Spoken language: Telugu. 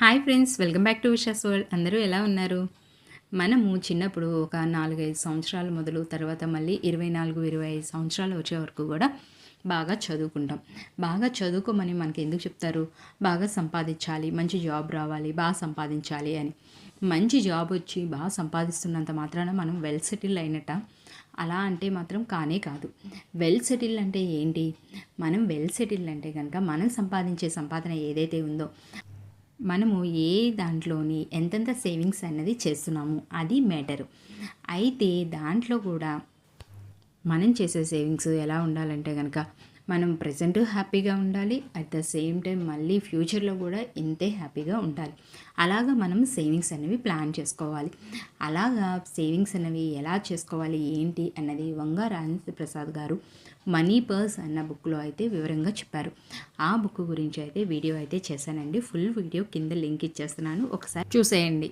Hi friends welcome back to Vishas world. అందరూ ఎలా ఉన్నారు? మనము చిన్నప్పుడు ఒక నాలుగైదు సంవత్సరాలు మొదలు తర్వాత మళ్ళీ ఇరవై నాలుగు ఇరవై ఐదు సంవత్సరాలు వచ్చే వరకు కూడా బాగా చదువుకుంటాం. బాగా చదువుకోమని మనకి ఎందుకు చెప్తారు? బాగా సంపాదించాలి మంచి జాబ్ రావాలి బాగా సంపాదించాలి అని. మంచి జాబ్ వచ్చి బాగా సంపాదిస్తున్నంత మాత్రాన మనం వెల్ సెటిల్ అయినట్ట? అలా అంటే మాత్రం కానే కాదు. వెల్ సెటిల్ అంటే ఏంటి? మనం వెల్ సెటిల్ అంటే కనుక మనం సంపాదించే సంపాదన ఏదైతే ఉందో మనము ఏ దాంట్లోని ఎంతెంత సేవింగ్స్ అన్నది చేస్తున్నాము అది మ్యాటరు. అయితే దాంట్లో కూడా మనం చేసే సేవింగ్స్ ఎలా ఉండాలంటే కనుక మనం ప్రజెంట్ హ్యాపీగా ఉండాలి. అట్ ద సేమ్ టైం మళ్ళీ ఫ్యూచర్లో కూడా ఇంతే హ్యాపీగా ఉండాలి. అలాగా మనం సేవింగ్స్ అనేవి ప్లాన్ చేసుకోవాలి. అలాగా సేవింగ్స్ అనేవి ఎలా చేసుకోవాలి? ఏంటి? అన్నది వంగ రాజేంద్ర ప్రసాద్ గారు మనీ పర్స్ అన్న బుక్లో అయితే వివరంగా చెప్పారు. ఆ బుక్ గురించి అయితే వీడియో అయితే చేశానండి. ఫుల్ వీడియో కింద లింక్ ఇచ్చేస్తున్నాను. ఒకసారి చూసేయండి.